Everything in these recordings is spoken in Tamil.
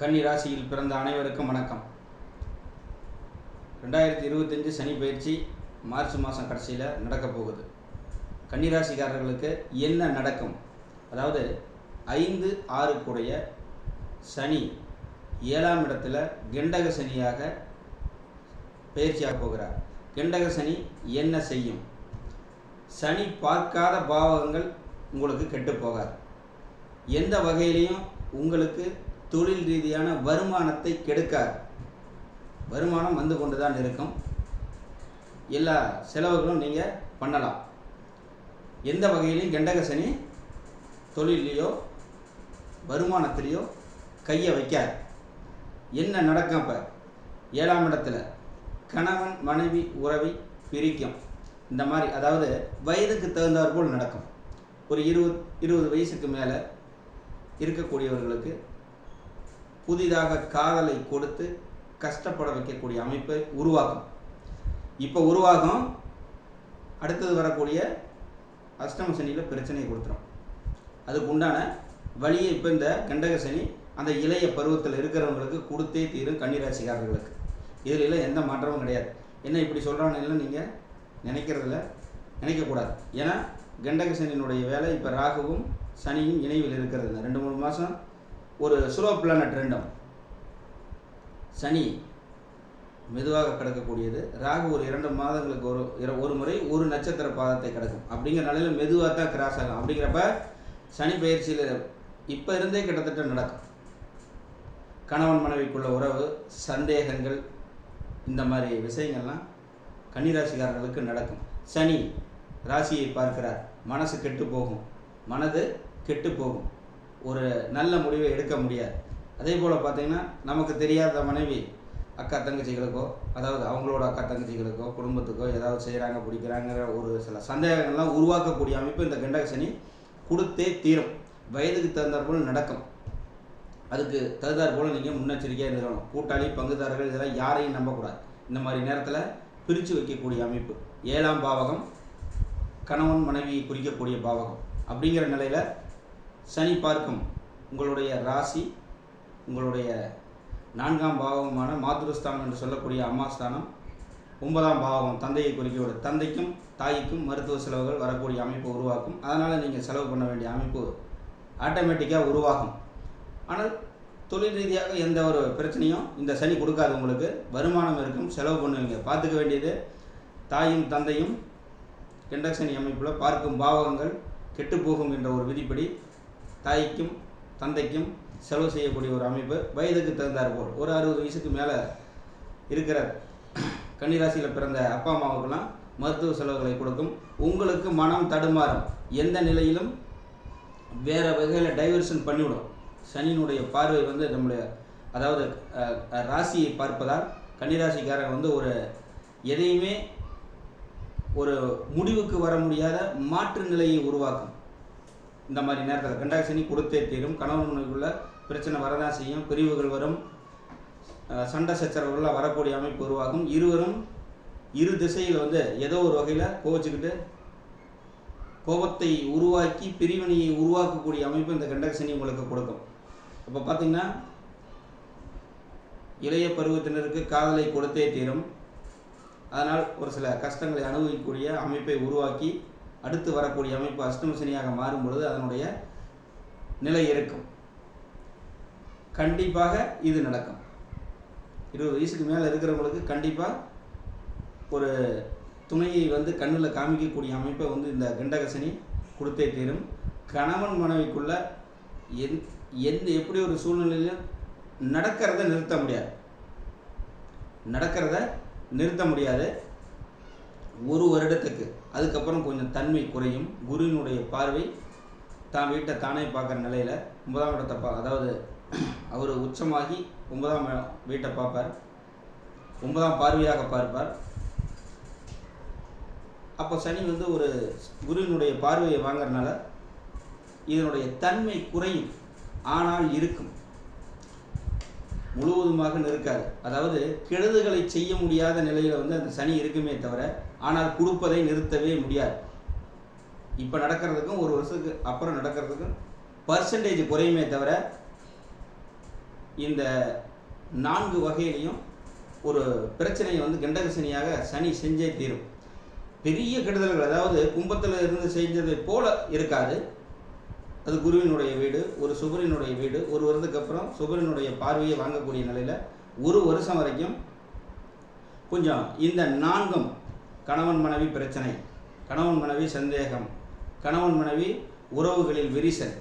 கன்னி ராசியில் பிறந்த அனைவருக்கும் வணக்கம். ரெண்டாயிரத்தி இருபத்தஞ்சு சனி பயிற்சி மார்ச் மாதம் கடைசியில் நடக்க போகுது. கன்னிராசிக்காரர்களுக்கு என்ன நடக்கும்? அதாவது ஐந்து ஆறு கூடைய சனி ஏழாம் இடத்துல கெண்டக சனியாக பயிற்சியாக போகிறார். கெண்டக சனி என்ன செய்யும்? சனி பார்க்காத பாவகங்கள் உங்களுக்கு கெட்டு போகாது. எந்த வகையிலையும் உங்களுக்கு தொழில் ரீதியான வருமானத்தை கெடுக்காது. வருமானம் வந்து கொண்டு தான் இருக்கும். எல்லா செலவுகளும் நீங்கள் பண்ணலாம். எந்த வகையிலையும் கெண்டக சனி தொழிலையோ வருமானத்திலேயோ கையை வைக்காது. என்ன நடக்கும் இப்போ? ஏழாம் இடத்துல கணவன் மனைவி உறவை பிரிக்கும். இந்த மாதிரி அதாவது வயதுக்கு தகுந்தாற்போல் நடக்கும். ஒரு இருபது இருபது வயசுக்கு மேலே இருக்கக்கூடியவர்களுக்கு புதிதாக காதலை கொடுத்து கஷ்டப்பட வைக்கக்கூடிய அமைப்பை உருவாக்கும். இப்போ உருவாகும். அடுத்தது வரக்கூடிய அஷ்டம சனியில் பிரச்சனையை கொடுத்துரும். அதுக்கு உண்டான வழியை இப்போ இந்த கண்டக சனி அந்த இளைய பருவத்தில் இருக்கிறவங்களுக்கு கொடுத்தே தீரும் கன்னிராசிக்காரர்களுக்கு. இதில் எல்லாம் எந்த மாற்றமும் கிடையாது. என்ன இப்படி சொல்கிறான்னு நீங்கள் நினைக்கிறதில்ல. நினைக்கக்கூடாது ஏன்னா கண்டக சனியினுடைய வேலை இப்போ ராகுவும் சனியும் இணைவில் இருக்கிறது இல்லை. ரெண்டு மூணு மாதம் ஒரு ஸ்லோ பிளானட் ரெண்டும் சனி மெதுவாக கிடக்கக்கூடியது. ராகு ஒரு இரண்டு மாதங்களுக்கு ஒரு இர- ஒரு முறை ஒரு நட்சத்திர பாதத்தை கிடக்கும். அப்படிங்கிற நிலையில் மெதுவாக தான் கிராஸ் ஆகும் அப்படிங்கிறப்ப சனி பயிற்சியில் இப்போ இருந்தே கிட்டத்தட்ட நடக்கும். கணவன் மனைவிக்குள்ள உறவு சந்தேகங்கள் இந்த மாதிரி விஷயங்கள்லாம் கன்னிராசிக்காரர்களுக்கு நடக்கும். சனி ராசியை பார்க்கிறார். மனசு கெட்டு போகும். மனது கெட்டு போகும். ஒரு நல்ல முடிவை எடுக்க முடியாது. அதே போல் பார்த்தீங்கன்னா நமக்கு தெரியாத மனைவி அக்கா தங்கச்சிகளுக்கோ அதாவது அவங்களோட அக்கா தங்கச்சிகளுக்கோ குடும்பத்துக்கோ ஏதாவது செய்கிறாங்க பிடிக்கிறாங்கிற ஒரு சில சந்தேகங்கள்லாம் உருவாக்கக்கூடிய அமைப்பு இந்த கண்டகசனி கொடுத்தே தீரும். வயதுக்கு தகுந்தாற் போல் நடக்கும். அதுக்கு தகுந்தாற் போல் நீங்கள் முன்னெச்சரிக்கையாக இருக்கணும் கூட்டாளி பங்குதாரர்கள் இதெல்லாம் யாரையும் நம்பக்கூடாது. இந்த மாதிரி நேரத்தில் பிரித்து வைக்கக்கூடிய அமைப்பு. ஏழாம் பாவகம் கணவன் மனைவியை குறிக்கக்கூடிய பாவகம். அப்படிங்கிற நிலையில் சனி பார்க்கும் உங்களுடைய ராசி உங்களுடைய நான்காம் பாவகமான மாதுருஸ்தானம் என்று சொல்லக்கூடிய அம்மாஸ்தானம் ஒன்பதாம் பாவகம் தந்தையை குறிக்கக்கூடிய தந்தைக்கும் தாய்க்கும் மருத்துவ செலவுகள் வரக்கூடிய அமைப்பு உருவாக்கும். அதனால் நீங்கள் செலவு பண்ண வேண்டிய அமைப்பு ஆட்டோமேட்டிக்காக உருவாகும். ஆனால் தொழில் ரீதியாக எந்த ஒரு பிரச்சனையும் இந்த சனி கொடுக்காது உங்களுக்கு. வருமானம் இருக்கும் செலவு பண்ணுவீங்க. பார்த்துக்க வேண்டியது தாயும் தந்தையும் கெண்டக்ஷனி அமைப்பில் பார்க்கும் பாவகங்கள் கெட்டுப்போகும் என்ற ஒரு விதிப்படி தாய்க்கும் தந்தைக்கும் செலவு செய்யக்கூடிய ஒரு அமைப்பு. வயதுக்கு தகுந்தாற் போல். ஒரு அறுபது வயசுக்கு மேலே இருக்கிற கன்னிராசியில் பிறந்த அப்பா அம்மாவுக்கெல்லாம் மருத்துவ செலவுகளை கொடுக்கும். உங்களுக்கு மனம் தடுமாறும். எந்த நிலையிலும் வேறு வகையில் டைவர்ஷன் பண்ணிவிடும். சனியினுடைய பார்வை வந்து நம்முடைய அதாவது ராசியை பார்ப்பதால் கன்னிராசிக்காரங்க வந்து ஒரு எதையுமே ஒரு முடிவுக்கு வர முடியாத மாற்று நிலையை உருவாக்கும். இந்த மாதிரி நேரத்தில் கண்டகசனி கொடுத்தே தீரும். கணவன் மனைவிக்குள்ள பிரச்சனை வரதான் செய்யும். பிரிவுகள் வரும். சண்டை சச்சரவுகள்லாம் வரக்கூடிய அமைப்பு உருவாகும். இருவரும் இரு திசையில் வந்து ஏதோ ஒரு வகையில் கோவச்சுக்கிட்டு கோபத்தை உருவாக்கி பிரிவினையை உருவாக்கக்கூடிய அமைப்பு இந்த கண்டகசனி உங்களுக்கு கொடுக்கும். இப்போ பார்த்தீங்கன்னா இளைய பருவத்தினருக்கு காதலை கொடுத்தே தீரும். அதனால் ஒரு சில கஷ்டங்களை அனுபவிக்கக்கூடிய அமைப்பை உருவாக்கி அடுத்து வரக்கூடிய அமைப்பு அஷ்டம சனியாக மாறும் பொழுது அதனுடைய நிலை இருக்கும். கண்டிப்பாக இது நடக்கும். இருபது வயசுக்கு மேலே இருக்கிறவங்களுக்கு கண்டிப்பாக ஒரு துணையை வந்து கண்ணில் காமிக்கக்கூடிய அமைப்பை வந்து இந்த கண்டகசனி கொடுத்தே தீரும். கணவன் மனைவிக்குள்ள எந் எந்த எப்படி ஒரு சூழ்நிலையிலும் நடக்கிறத நிறுத்த முடியாது. நடக்கிறத நிறுத்த முடியாது. ஒரு வருடத்துக்கு அதுக்கப்புறம் கொஞ்சம் தன்மை குறையும். குருவினுடைய பார்வை தான் வீட்டை தானே பார்க்குற நிலையில் ஒன்பதாம் இடத்தை பா அதாவது அவர் உச்சமாகி ஒன்பதாம் வீட்டை பார்ப்பார். ஒன்பதாம் பார்வையாக பார்ப்பார். அப்போ சனி வந்து ஒரு குருவினுடைய பார்வையை வாங்குறனால இதனுடைய தன்மை குறையும். ஆனால் இருக்கும். முழுவதுமாக நிற்காது அதாவது கெடுதுகளை செய்ய முடியாத நிலையில் வந்து அந்த சனி இருக்குமே தவிர ஆனால் கொடுப்பதை நிறுத்தவே முடியாது. இப்போ நடக்கிறதுக்கும் ஒரு வருஷத்துக்கு அப்புறம் நடக்கிறதுக்கும் பர்சன்டேஜ் குறையுமே தவிர இந்த நான்கு வகையிலையும் ஒரு பிரச்சனையை வந்து கண்டகசனியாக சனி செஞ்சே தீரும். பெரிய கெடுதல்கள் அதாவது கும்பத்தில் இருந்து செஞ்சதை போல இருக்காது. அது குருவினுடைய வீடு ஒரு சுபரினுடைய வீடு ஒரு வருடத்துக்கு அப்புறம் சுபரினுடைய பார்வையை வாங்கக்கூடிய நிலையில் ஒரு வருஷம் வரைக்கும் கொஞ்சம் இந்த நான்கும் கணவன் மனைவி பிரச்சனை கணவன் மனைவி சந்தேகம் கணவன் மனைவி உறவுகளில் விரிசல்.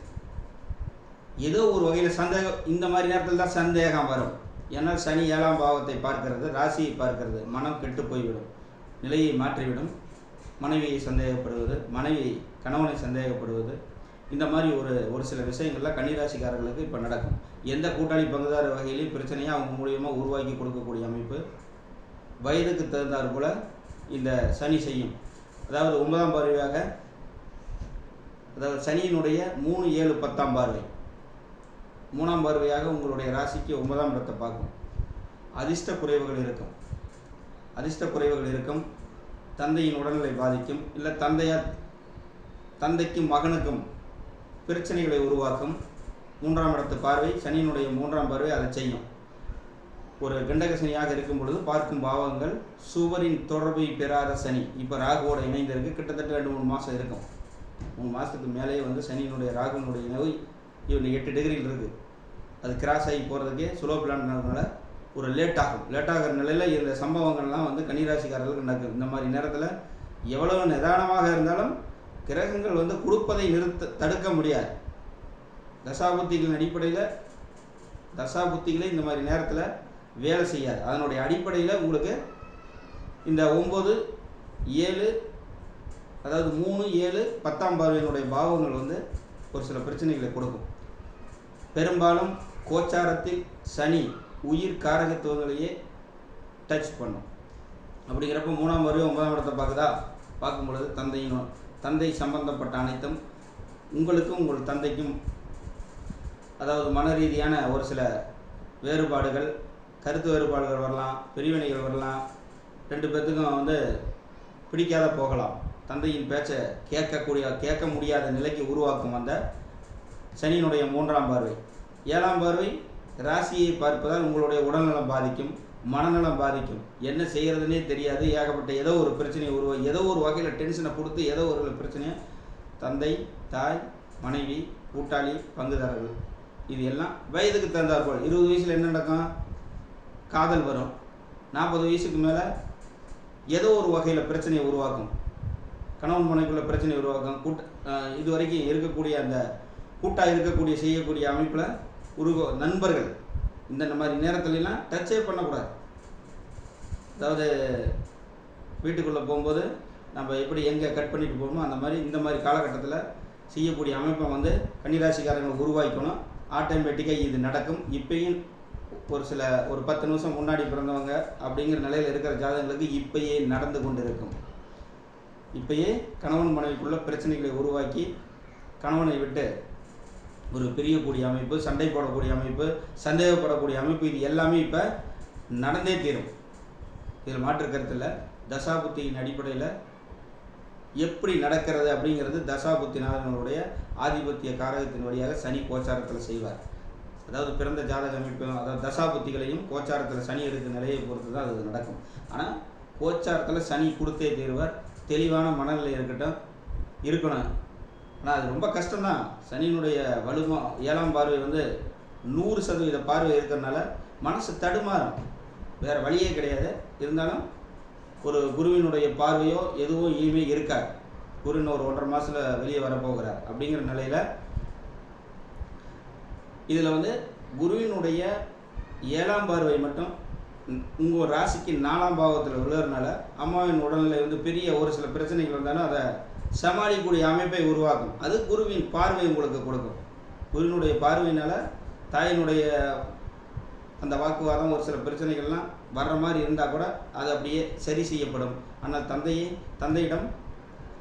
ஏதோ ஒரு வகையில் சந்தேகம் இந்த மாதிரி நேரத்தில் தான் சந்தேகம் வரும். ஏன்னா சனி ஏழாம் பாவத்தை பார்க்கிறது ராசியை பார்க்கிறது மனம் கெட்டு போய்விடும் நிலையை மாற்றிவிடும். மனைவியை சந்தேகப்படுவது மனைவி கணவனை சந்தேகப்படுவது இந்த மாதிரி ஒரு ஒரு சில விஷயங்கள்லாம் கன்னிராசிக்காரர்களுக்கு இப்போ நடக்கும். எந்த கூட்டாளி பங்குதார வகையிலையும் பிரச்சனையாக அவங்க மூலியமாக உருவாக்கி கொடுக்கக்கூடிய அமைப்பு வயதுக்கு தகுந்தாற் போல இந்த சனி செய்யும். அதாவது ஒன்பதாம் பார்வையாக அதாவது சனியினுடைய மூணு ஏழு பத்தாம் பார்வை. மூணாம் பார்வையாக உங்களுடைய ராசிக்கு ஒன்பதாம் இடத்தை பார்க்கும். அதிர்ஷ்ட குறைவுகள் இருக்கும். அதிர்ஷ்ட குறைவுகள் இருக்கும். தந்தையின் உடல்நிலை பாதிக்கும். இல்லை தந்தையார் தந்தைக்கும் மகனுக்கும் பிரச்சனைகளை உருவாக்கும். மூன்றாம் இடத்து பார்வை சனியினுடைய மூன்றாம் பார்வை அதை செய்யும். ஒரு கண்டக சனியாக இருக்கும் பொழுது பார்க்கும் பாவங்கள் சுவரின் தொடர்பை பெறாத சனி. இப்போ ராகுவோட இணைந்திருக்கு கிட்டத்தட்ட ரெண்டு மூணு மாதம் இருக்கும். மூணு மாதத்துக்கு மேலேயே வந்து சனியினுடைய ராகுனுடைய இணைவு இவன் எட்டு டிகிரியில் இருக்குது அது கிராஸ் ஆகி போகிறதுக்கே சுலோ பிளான்றதுனால ஒரு லேட் ஆகும். லேட் ஆகிற நிலையில் இந்த சம்பவங்கள்லாம் வந்து கன்னிராசிக்காரர்களுக்கு நடக்கும் இந்த மாதிரி நேரத்தில் எவ்வளவு நிதானமாக இருந்தாலும் கிரகங்கள் வந்து கொடுப்பதை நிறுத்த தடுக்க முடியாது. தசாபுத்திகளின் அடிப்படையில் தசாபுத்திகளை இந்த மாதிரி நேரத்தில் வேலை செய்யாது. அதனுடைய அடிப்படையில் உங்களுக்கு இந்த ஒம்பது ஏழு அதாவது மூணு ஏழு பத்தாம் பார்வையினுடைய பாவங்கள் வந்து ஒரு சில பிரச்சனைகளை கொடுக்கும். பெரும்பாலும் கோச்சாரத்தில் சனி உயிர் காரகத்துவங்களையே டச் பண்ணும். அப்படிங்கிறப்ப மூணாம் பார்வை ஒன்பதாம் இடத்தை பார்க்குதா? பார்க்கும் பொழுது தந்தையின் தந்தை சம்பந்தப்பட்ட அனைத்தும் உங்களுக்கும் உங்கள் தந்தைக்கும் அதாவது மன ரீதியான ஒரு சில வேறுபாடுகள் கருத்து வேறுபாடுகள் வரலாம் பிரிவினைகள் வரலாம். ரெண்டு பேர்த்துக்கும் வந்து பிடிக்காத போகலாம். தந்தையின் பேச்சை கேட்கக்கூடிய கேட்க முடியாத நிலைக்கு உருவாக்கும் அந்த சனியினுடைய மூன்றாம் பார்வை. ஏழாம் பார்வை ராசியை பார்ப்பதால் உங்களுடைய உடல்நலம் பாதிக்கும் மனநலம் பாதிக்கும். என்ன செய்கிறதுனே தெரியாது. ஏகப்பட்ட ஏதோ ஒரு பிரச்சனையை உருவா ஏதோ ஒரு வகையில் டென்ஷனை கொடுத்து ஏதோ ஒரு பிரச்சனையை தந்தை தாய் மனைவி கூட்டாளி பங்குதாரர்கள் இது எல்லாம் வயதுக்கு தகுந்தாற் போல் இருபது வயசில் என்ன நடக்கும்? காதல் வரும். நாற்பது வயசுக்கு மேலே ஏதோ ஒரு வகையில் பிரச்சனையை உருவாக்கும். கணவன் மனைக்குள்ள பிரச்சனை உருவாக்கும். கூட்ட இது வரைக்கும் இருக்கக்கூடிய அந்த கூட்டாக இருக்கக்கூடிய செய்யக்கூடிய அமைப்பில் உருவ நண்பர்கள் இந்த மாதிரி நேரத்துலலாம் டச்சே பண்ணக்கூடாது. அதாவது வீட்டுக்குள்ளே போகும்போது நம்ம எப்படி எங்கே கட் பண்ணிட்டு போகணுமோ அந்த மாதிரி இந்த மாதிரி காலகட்டத்தில் செய்யக்கூடிய அமைப்பை வந்து கன்னிராசிக்காரங்களை உருவாக்கணும். ஆட்டோமேட்டிக்காக இது நடக்கும். இப்பயும் ஒரு சில ஒரு பத்து நிமிஷம் முன்னாடி பிறந்தவங்க அப்படிங்கிற நிலையில் இருக்கிற ஜாதகங்களுக்கு இப்பயே நடந்து கொண்டு இருக்கும் இப்பயே கணவன் மனைவிக்குள்ள பிரச்சனைகளை உருவாக்கி கணவனை விட்டு ஒரு பிரியக்கூடிய அமைப்பு சண்டை போடக்கூடிய அமைப்பு சந்தேகப்படக்கூடிய அமைப்பு இது எல்லாமே இப்போ நடந்தே தீரும். இதில் மாற்று கருத்தில் தசாபுத்தியின் அடிப்படையில் எப்படி நடக்கிறது அப்படிங்கிறது தசாபுத்திநாதனுடைய ஆதிபத்திய காரகத்தின் வழியாக சனி கோச்சாரத்தில் செய்வார். அதாவது பிறந்த ஜாதக அமைப்பையும் அதாவது தசாபுத்திகளையும் கோச்சாரத்தில் சனி எடுக்க நிலையை பொறுத்து தான் அது நடக்கும். ஆனால் கோச்சாரத்தில் சனி கொடுத்தே தீர்வர் தெளிவான மனநிலை இருக்கட்டும் இருக்கணும். ஆனால் அது ரொம்ப கஷ்டம்தான். சனியினுடைய வலுமா ஏழாம் பார்வை வந்து நூறு சதவீத பார்வை இருக்கிறதுனால மனசு தடுமாறும். வேறு வழியே கிடையாது. இருந்தாலும் ஒரு குருவினுடைய பார்வையோ எதுவும் இனிமேல் இருக்காது. குருன்னு ஒரு ஒன்றரை மாதத்தில் வெளியே வரப்போகிறார். அப்படிங்கிற நிலையில் இதில் வந்து குருவினுடைய ஏழாம் பார்வை மட்டும் உங்கள் ராசிக்கு நாலாம் பாவத்தில் விழுறதுனால அம்மாவின் உடல்நிலை வந்து பெரிய ஒரு சில பிரச்சனைகள் வந்தாலும் அதை சமாளிக்கக்கூடிய அமைப்பை உருவாக்கும். அது குருவின் பார்வை உங்களுக்கு கொடுக்கும். குருவினுடைய பார்வையினால் தாயினுடைய அந்த வாக்குவாதம் ஒரு சில பிரச்சனைகள்லாம் வர்ற மாதிரி இருந்தால் கூட அது அப்படியே சரி செய்யப்படும். ஆனால் தந்தையே தந்தையிடம்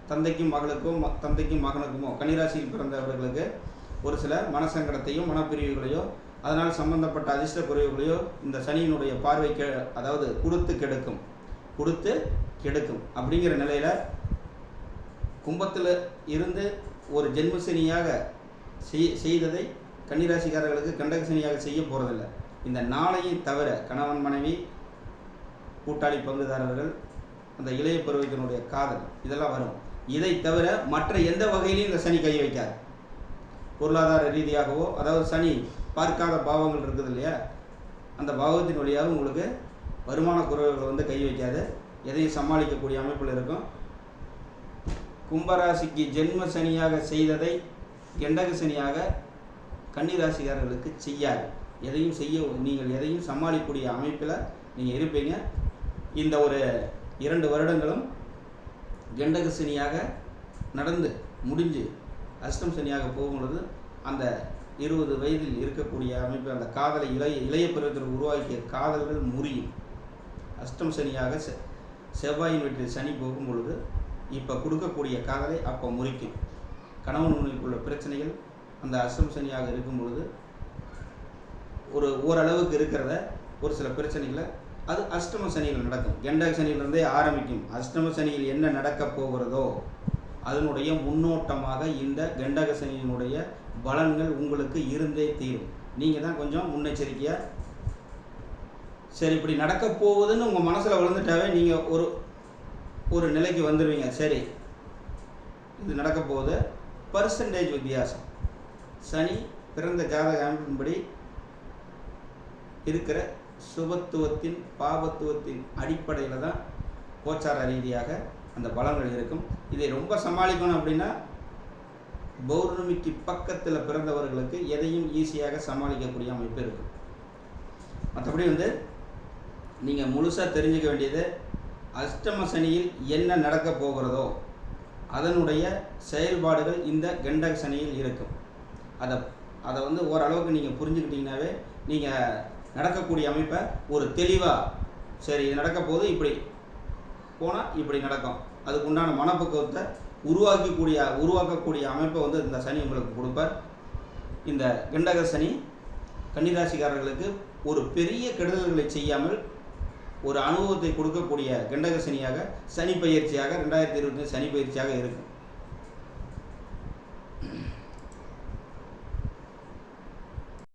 தந்தைக்கும் மகளுக்கும் ம- தந்தைக்கும் மகனுக்குமோ கன்னிராசியில் பிறந்தவர்களுக்கு ஒரு சில மனசங்கடத்தையும் மனப்பிரிவுகளையோ அதனால் சம்பந்தப்பட்ட அதிர்ஷ்ட குறைவுகளையோ இந்த சனியினுடைய பார்வை கெ அதாவது கொடுத்து கெடுக்கும். கொடுத்து கெடுக்கும். அப்படிங்கிற நிலையில் கும்பத்தில் இருந்து ஒரு ஜென்மசனியாக செய் செய்ததை கன்னிராசிக்காரர்களுக்கு கண்டகசனியாக செய்ய போகிறதில்ல இந்த நாளையும் தவிர கணவன் மனைவி கூட்டாளி பங்குதாரர்கள் அந்த இளைய பருவத்தினுடைய காதல் இதெல்லாம் வரும். இதை தவிர மற்ற எந்த வகையிலையும் இந்த சனி கை வைக்காது. பொருளாதார ரீதியாகவோ அதாவது சனி பார்க்காத பாவங்கள் இருக்குது இல்லையா? அந்த பாவத்தின் வழியாக உங்களுக்கு வருமான குறைவுகளை வந்து கை வைக்காது. எதையும் சமாளிக்கக்கூடிய அமைப்பில் இருக்கும். கும்பராசிக்கு ஜென்ம சனியாக செய்ததை கெண்டக சனியாக கன்னிராசிக்காரர்களுக்கு செய்யாது. எதையும் செய்ய நீங்கள் எதையும் சமாளிக்கக்கூடிய அமைப்பில் நீங்கள் இருப்பீங்க. இந்த ஒரு இரண்டு வருடங்களும் கெண்டக சனியாக நடந்து முடிஞ்சு அஷ்டம் சனியாக போகும்பொழுது அந்த இருபது வயதில் இருக்கக்கூடிய அமைப்பு அந்த காதலை இளைய இளைய பருவத்தில் உருவாக்கிய காதல்கள் முறியும். அஷ்டம் சனியாக செ செவ்வாயின் வீட்டில் சனி போகும் பொழுது இப்போ கொடுக்கக்கூடிய காதலை அப்போ முறிக்கும். கணவன் உள்ள பிரச்சனைகள் அந்த அஷ்டம் சனியாக இருக்கும் பொழுது ஒரு ஓரளவுக்கு இருக்கிறத ஒரு சில பிரச்சனைகளை அது அஷ்டம சனியில் நடக்கும். கெண்டக சனியிலிருந்தே ஆரம்பிக்கும். அஷ்டம சனியில் என்ன நடக்கப் போகிறதோ அதனுடைய முன்னோட்டமாக இந்த கண்டகசனியினுடைய பலன்கள் உங்களுக்கு இருந்தே தீரும். நீங்கள் தான் கொஞ்சம் முன்னெச்சரிக்கையாக சரி இப்படி நடக்க போகுதுன்னு உங்கள் மனசில் விழுந்துட்டாவே நீங்கள் ஒரு ஒரு நிலைக்கு வந்துடுவீங்க சரி இது நடக்க போகுது. பர்சன்டேஜ் வித்தியாசம். சனி பிறந்த ஜாதக அமைப்பின்படி இருக்கிற சுபத்துவத்தின் பாபத்துவத்தின் அடிப்படையில் தான் கோச்சார ரீதியாக அந்த பலன்கள் இருக்கும். இதை ரொம்ப சமாளிக்கணும் அப்படின்னா பௌர்ணமிக்கு பக்கத்தில் பிறந்தவர்களுக்கு எதையும் ஈஸியாக சமாளிக்கக்கூடிய அமைப்பு இருக்கும் மற்றபடி வந்து நீங்கள் முழுசாக தெரிஞ்சுக்க வேண்டியது அஷ்டம சனியில் என்ன நடக்க போகிறதோ அதனுடைய செயல்பாடுகள் இந்த கண்டக சனியில் இருக்கும். அதை அதை வந்து ஓரளவுக்கு நீங்கள் புரிஞ்சுக்கிட்டீங்கனாவே நீங்கள் நடக்கக்கூடிய அமைப்பை ஒரு தெளிவாக சரி இது நடக்க போது இப்படி போனால் இப்படி நடக்கும். அதுக்கு உண்டான மனப்பக்குவத்தை உருவாக்கக்கூடிய உருவாக்கக்கூடிய அமைப்பை வந்து இந்த சனி உங்களுக்கு கொடுப்பார். இந்த கண்டக சனி கன்னிராசிக்காரர்களுக்கு ஒரு பெரிய கெடுதல்களை செய்யாமல் ஒரு அனுபவத்தை கொடுக்கக்கூடிய கண்டக சனியாக சனி பயிற்சியாக ரெண்டாயிரத்தி இருபத்தி சனி பயிற்சியாக இருக்கும்.